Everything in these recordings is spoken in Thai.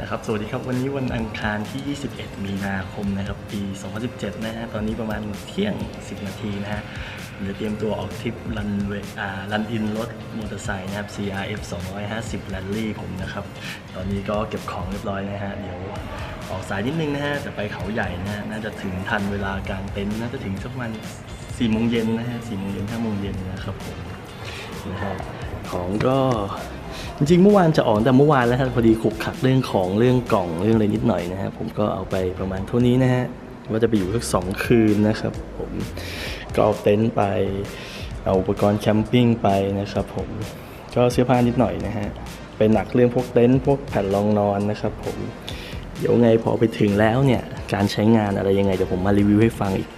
นะครับสวัสดีครับวันนี้วันอังคารที่ 21 มีนาคมนะครับปี 2017 นะฮะตอนนี้ประมาณเที่ยง 10 นาทีนะฮะเดี๋ยวเตรียมตัวออกทริปรันเวอ่ารันอินรถมอเตอร์ไซค์นะครับ CRF 250 Rally ผมนะครับ ตอนนี้ก็เก็บของเรียบร้อยนะฮะเดี๋ยวออกสายนิดนึงนะฮะจะไปเขาใหญ่นะฮะน่าจะถึงทันเวลากลางเต็นท์น่าจะถึงสักประมาณ4โมงเย็นนะฮะ4โมงเย็น5โมงเย็นนะครับผมนะครับของก็ จริงๆเมื่อวานจะออกแต่เมื่อวานแล้วครับพอดีขุกขักเรื่องของเรื่องกล่องเรื่องอะไรนิดหน่อยนะฮะผมก็เอาไปประมาณเท่านี้นะฮะว่าจะไปอยู่สักสองคืนนะครับ ผมก็เอาเต็นท์ไปเอาอุปกรณ์แคมปิ้งไปนะครับ ผมก็เสื้อผ้านิดหน่อยนะฮะไปหนักเรื่องพวกเต็นท์พวกแผ่นรองนอนนะครับ ผมเดี๋ยวไงพอไปถึงแล้วเนี่ยการใช้งานอะไรยังไงเดี๋ยวผมมารีวิวให้ฟังอีก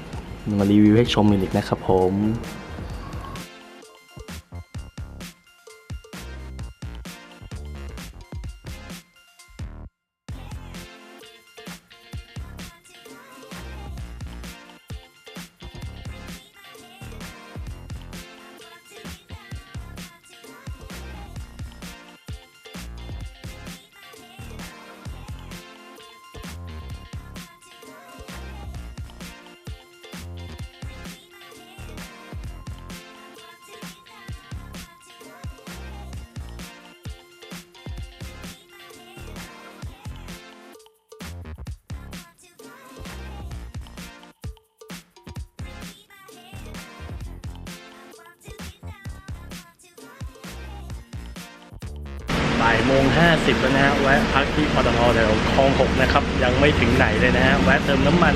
มารีวิวให้ชมอีกนะครับ ผม โมงห้าสิบแล้วนะฮะแวะพักที่ปตทแถวคลองหกนะครับ ยังไม่ถึงไหนเลยนะฮะแวะเติมน้ำมัน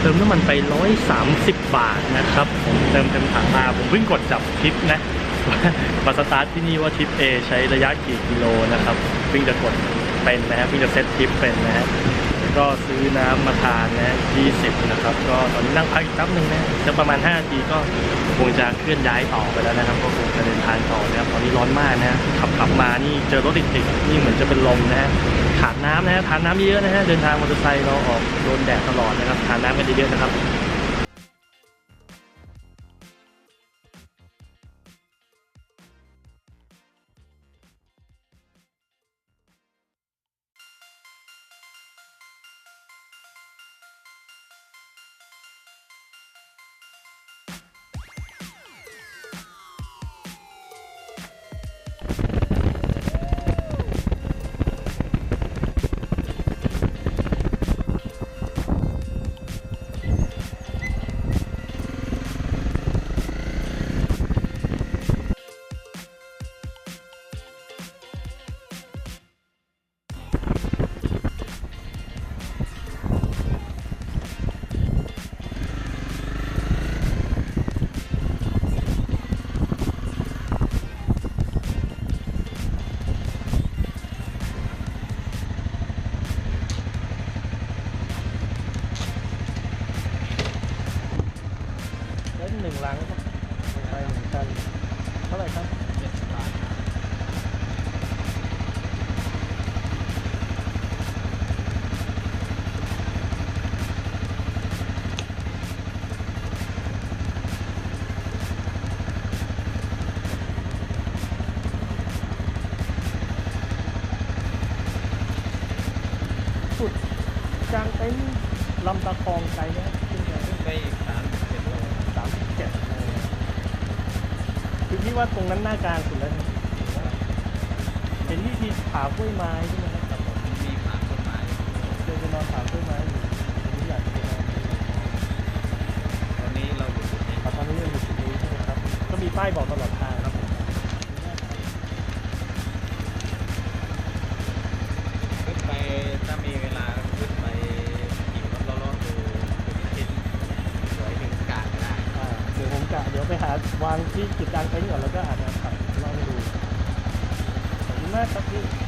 เติมน้ำมันไปร้อยสามสิบบาทนะครับผมเติมเต็มถังมาผมเพิ่งกดจับทริปนะมาสตาร์ทที่นี่ว่าทริป A ใช้ระยะกี่กิโลนะครับเพิ่งจะกดเป็นนะฮะเพิ่งจะเซตทริปเป็นนะฮะ ก็ซื้อน้ำมาทานนะ 20 นะครับ ก็ตอนนี้นั่งพักอีกแป๊บหนึ่งนะจะประมาณ5นาทีก็คงจะเคลื่อนย้ายต่อไปแล้วนะครับ ก็คงจะเดินทางต่อนะครับ ตอนนี้ร้อนมากนะขับขับมานี่เจอรถติดๆนี่เหมือนจะเป็นลมนะฮะขาดน้ำนะฮะทานน้ำเยอะนะฮะ เดินทางมอเตอร์ไซค์เราออกโดนแดดตลอดนะครับ ทานน้ำกันเยอะๆนะครับ กลางเต็นท์ลำตะคองไกลไหมครับขึ้นไปไปสามเจ็ดโลสามสิบเจ็ดคือพี่ว่าตรงนั้นหน้ากลางสุดแล้วนะเห็นวิธีผากล้วยไม้ใช่ไหมครับมีผาต้นไม้เจอไปนอนผากล้วยไม้อยู่ผมอยากไปนอนตอนนี้เราอยู่จุดนี้เอาทำให้เรื่องอยู่จุดนี้ใช่ไหมครับ ก็มีป้ายบอกตลอดทางครับผม ขึ้นไปถ้ามีเวลาขึ้นไปขี่รถล้อๆดูดูทิศสวยถึงกลางก็ได้ อ่าเดี๋ยวผมกะเดี๋ยวไปหาวาง ที่จุดกลางเต็นท์ก่อนแล้วก็อาจจะขับลองดูขอบคุณมากครับพี่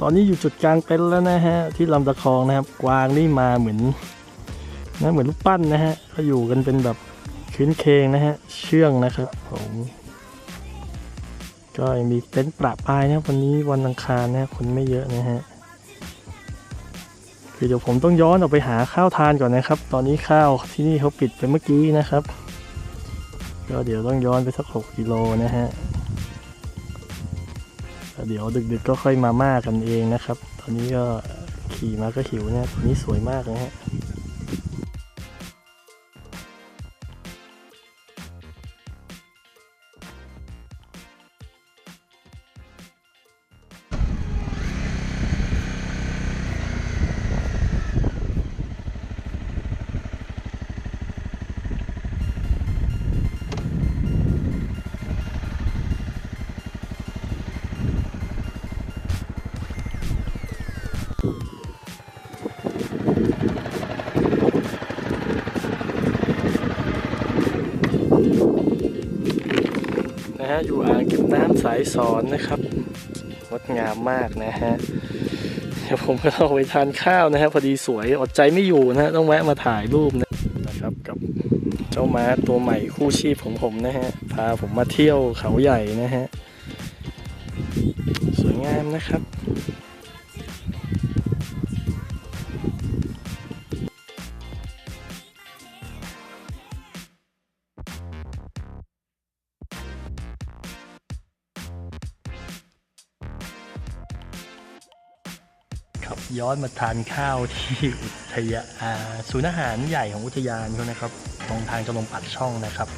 ตอนนี้อยู่จุดกลางเต็นท์แล้วนะฮะ ที่ลำตะคองนะครับ กวางนี่มาเหมือนนะเหมือนลูกปั้นนะฮะ ก็อยู่กันเป็นแบบคืนเคงนะฮะ เชื่องนะครับผมก็มีเต็นท์ประปรายนะวันนี้วันอังคารนะคนไม่เยอะนะฮะคือเดี๋ยวผมต้องย้อนออกไปหาข้าวทานก่อนนะครับ ตอนนี้ข้าวที่นี่เขาปิดไปเมื่อกี้นะครับ ก็เดี๋ยวต้องย้อนไปสักหกกิโลนะฮะ เดี๋ยวดึกๆก็ค่อยมาม่ากันเองนะครับ ตอนนี้ก็ขี่มาก็หิวเนี่ยตัวนี้สวยมากนะฮะ อยู่อ่างเก็บน้ำสายสอนนะครับงดงามมากนะฮะเดี๋ยวผมก็ต้องไปทานข้าวนะฮะพอดีสวยอดใจไม่อยู่นะฮะต้องแวะมาถ่ายรูปนะนะครับกับเจ้าม้าตัวใหม่คู่ชีพของผมนะฮะพาผมมาเที่ยวเขาใหญ่นะฮะสวยงามนะครับ ย้อนมาทานข้าวที่อุทยาศูนย์อาหารใหญ่ของอุทยานเขานะครับ ตรงทางจะลงปัดช่องนะครับ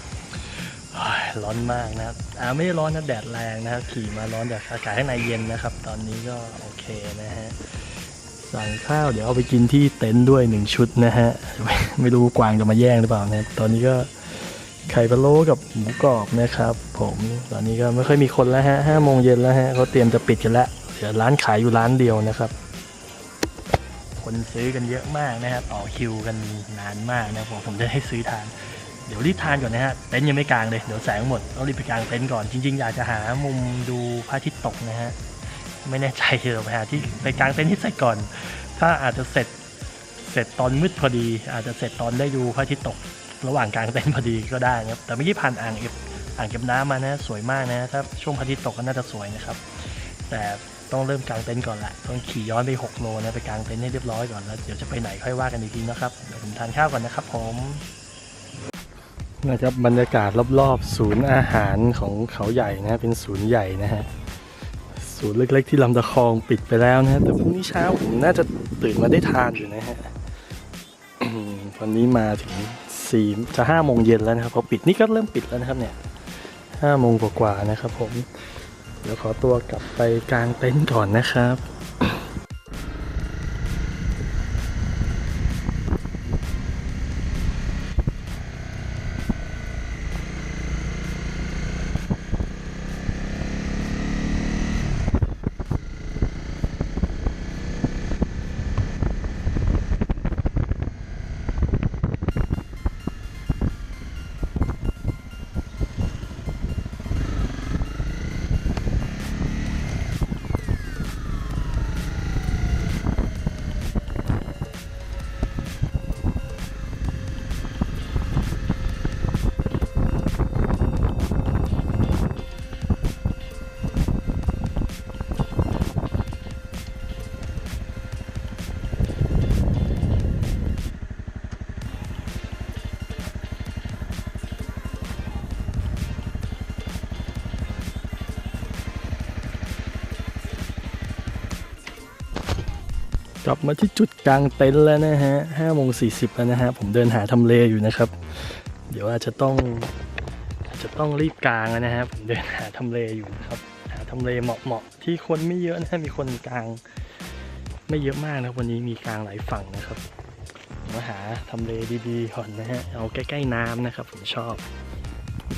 ร้อนมากนะครับอ่าไม่ได้ร้อนนะแดดแรงนะครับขี่มาร้อนแต่อากาศข้างในเย็นนะครับ ตอนนี้ก็โอเคนะฮะสั่งข้าวเดี๋ยวเอาไปกินที่เต็นท์ด้วยหนึ่งชุดนะฮะไม่รู้กวางจะมาแย่งหรือเปล่านะตอนนี้ก็ไข่พะโลกับหมูกรอบนะครับ ผมตอนนี้ก็ไม่ค่อยมีคนแล้วฮะห้าโมงเย็นแล้วฮะเขาเตรียมจะปิดกันแล้วเหลือร้านขายอยู่ร้านเดียวนะครับ คนซื้อกันเยอะมากนะครับต่อคิวกันนานมากนะผมผมจะให้ซื้อทาน เดี๋ยวรีบทานก่อนนะฮะเต็นท์ยังไม่กลางเลยเดี๋ยวแสงหมดต้องรีบไปกลางเต็นท์ก่อนจริงๆอยากจะหามุมดูพระอาทิตย์ตกนะฮะไม่แน่ใจเดี๋ยวไปหาที่ไปกลางเต็นท์ที่ใส่ก่อน ถ้าอาจจะเสร็จเสร็จตอนมืดพอดี อาจจะเสร็จตอนได้ดูพระอาทิตย์ตก ระหว่างกลางเต็นท์พอดีก็ได้นะครับแต่เมื่อกี้ผ่านอ่างเก็บอ่างเก็บน้ำมานะสวยมากนะถ้าช่วงพระอาทิตย์ตกก็น่าจะสวยนะครับ แต่ ต้องเริ่มกางเต็นท์ก่อนละต้องขี่ย้อนไป6โลนะไปกางเต็นท์ให้เรียบร้อยก่อนแล้วเดี๋ยวจะไปไหนค่อยว่ากันอีกทีนะครับเดี๋ยวผมทานข้าวก่อนนะครับผมนะครับบรรยากาศรอบๆ ศูนย์อาหารของเขาใหญ่นะเป็นศูนย์ใหญ่นะฮะศูนย์เล็กๆที่ลำตะคองปิดไปแล้วนะแต่พรุ่งนี้เช้าผมน่าจะตื่นมาได้ทานอยู่นะฮะวันนี้มาถึงสี่จะห้าโมงเย็นแล้วนะครับพอปิดนี่ก็เริ่มปิดแล้วนะครับเนี่ยห้าโมงกว่าๆนะครับผม เดี๋ยวขอตัวกลับไปกลางเต็นท์ก่อนนะครับ ลับมาที่จุดกลางเต็นท์แล้วนะฮะห้าโมงสี่สิบแล้วนะฮะ ผมเดินหาทำเลอยู่นะครับ เดี๋ยวอาจจะต้องอาจจะต้องรีบกลางแล้วนะฮะ ผมเดินหาทำเลอยู่นะครับ หาทำเลเหมาะๆที่คนไม่เยอะนะฮะมีคนกลาง ไม่เยอะมากนะวันนี้มีกลางหลายฝั่งนะครับมาหาทำเลดีๆก่อนนะฮะ เอาใกล้ๆน้ำนะครับ ผมชอบ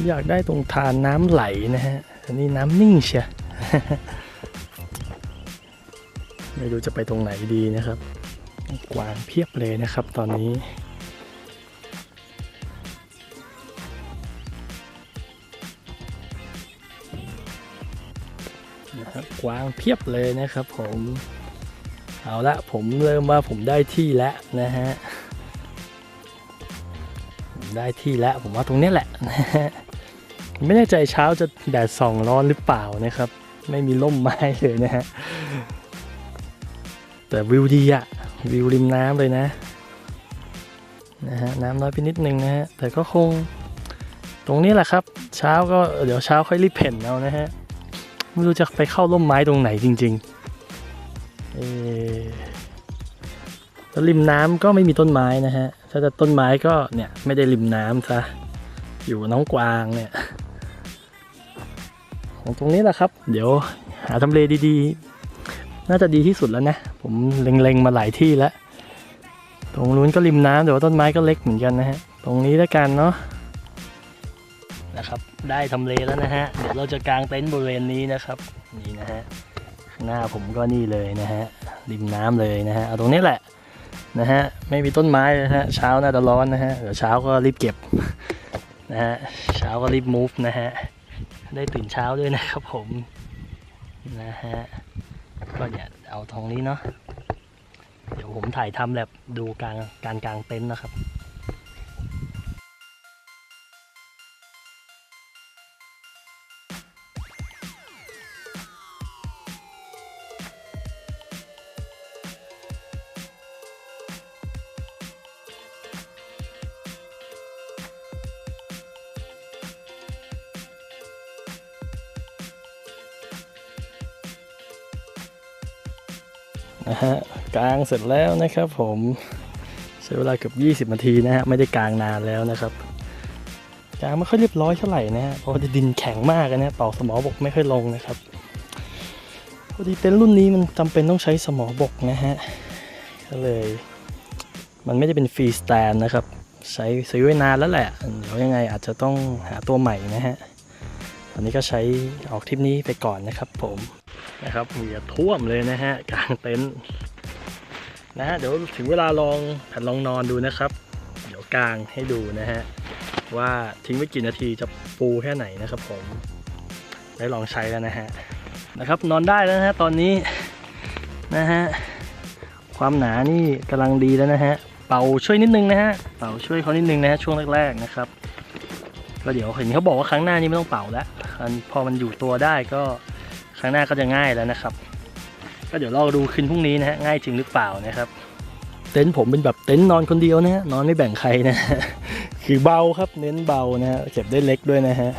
อยากได้ตรงทานน้ำไหลนะฮะอันนี้น้ำนิ่งเชีย ไม่รู้จะไปตรงไหนดีนะครับ กวางเพียบเลยนะครับตอนนี้ นะครับกวางเพียบเลยนะครับผมเอาละผมเริ่มว่าผมได้ที่แล้วนะฮะได้ที่แล้วผมว่าตรงเนี้ยแหละนะฮะไม่แน่ใจเช้าจะแดดส่องร้อนหรือเปล่านะครับ ไม่มีร่มไม้เลยนะฮะ แต่วิวดีอะวิวริมน้ำเลยนะนะฮะน้ำน้อยไปนิดนึงนะฮะแต่ก็คงตรงนี้แหละครับ เช้าก็เดี๋ยวเช้าค่อยรีบเพ่นเอานะฮะไม่รู้จะไปเข้าร่มไม้ตรงไหนจริงๆเออแล้วริมน้ำก็ไม่มีต้นไม้นะฮะ ถ้าจะต้นไม้ก็เนี่ยไม่ได้ริมน้ำซะ อยู่น้องกวางเนี่ย ของตรงนี้แหละครับ เดี๋ยวหาทำเลดีๆ น่าจะดีที่สุดแล้วนะ ผมเล็งๆมาหลายที่แล้ว ตรงนู้นก็ริมน้ำแต่ว่าต้นไม้ก็เล็กเหมือนกันนะฮะ ตรงนี้แล้วกันเนาะนะครับ ได้ทำเลแล้วนะฮะ เดี๋ยวเราจะกางเต็นท์บริเวณนี้นะครับ นี่นะฮะข้างหน้าผมก็นี่เลยนะฮะ ริมน้ำเลยนะฮะ เอาตรงนี้แหละนะฮะ ไม่มีต้นไม้เลยนะฮะ เช้าน่าจะร้อนนะฮะ เดี๋ยวเช้าก็รีบเก็บนะฮะ เช้าก็รีบ move นะฮะ ได้ตื่นเช้าด้วยนะครับผม นะฮะ ก็เนี่ยเอาทองนี้เนาะเดี๋ยวผมถ่ายทำแบบดูกลางการกลางเต็นท์นะครับ นะฮะกลางเสร็จแล้วนะครับผมใช้เวลาเกือบ20นาทีนะฮะไม่ได้กลางนานแล้วนะครับกลางไม่ค่อยเรียบร้อยเท่าไหร่นะฮะเพราะว่าดินแข็งมากนะฮะต่อสมอบกไม่ค่อยลงนะครับพอดีเต็นท์รุ่นนี้มันจำเป็นต้องใช้สมอบกนะฮะก็เลยมันไม่ได้เป็นฟรีสแตนนะครับใช้ซื้อไว้นานแล้วแหละเดี๋ยวยังไงอาจจะต้องหาตัวใหม่นะฮะตอนนี้ก็ใช้ออกทริปนี้ไปก่อนนะครับผม นะครับเหยียท่วมเลยนะฮะกลางเต็นท์นะฮะเดี๋ยวถึงเวลาลองแผ่นลองนอนดูนะครับ เดี๋ยวกลางให้ดูนะฮะว่าทิ้งไว้กี่นาทีจะปูแค่ไหนนะครับ ผมได้ลองใช้แล้วนะฮะนะครับ นอนได้แล้วนะฮะตอนนี้นะฮะความหนานี่กำลังดีแล้วนะฮะเป่าช่วยนิดนึงนะฮะเป่าช่วยเขานิดนึงนะฮะช่วงแรกๆนะครับก็เดี๋ยวเห็นเขาบอกว่าครั้งหน้านี้ไม่ต้องเป่าแล้วอันพอมันอยู่ตัวได้ก็ ครั้งหน้าก็จะง่ายแล้วนะครับ ก็เดี๋ยวรอดูคืนพรุ่งนี้นะฮะง่ายจริงหรือเปล่านะครับ เต็นท์ผมเป็นแบบเต็นท์นอนคนเดียวนะฮะนอนไม่แบ่งใครนะฮะคือเบาครับเน้นเบานะฮะเก็บได้เล็กด้วยนะฮะ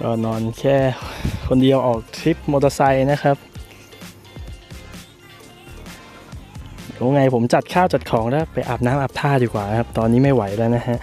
ก็นอนแค่คนเดียวออกทริปมอเตอร์ไซค์นะครับเดี๋ยวไงผมจัดข้าวจัดของแล้วไปอาบน้ำอาบท่าดีกว่าครับ ตอนนี้ไม่ไหวแล้วนะฮะ